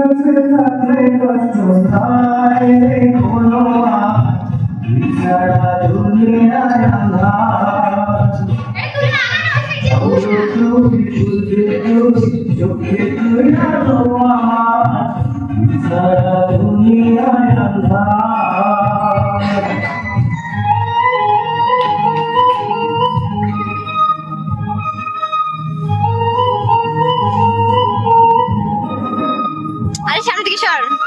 কাছে থাকলে কষ্ট পায় কোনো চোখে তুই চোখে কালার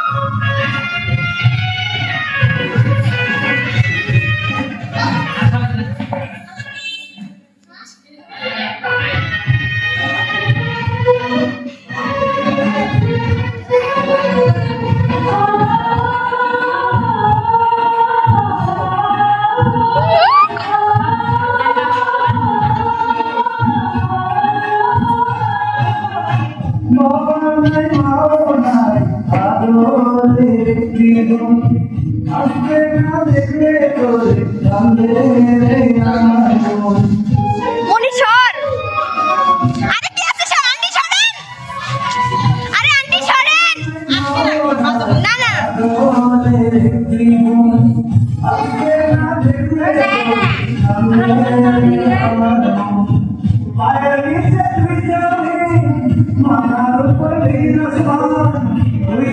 Oh, my God. আদরের প্রিয়ম আসবে না দেখবে তোর কান্দে রে আমার মন। মাথার উপর দিন আসমান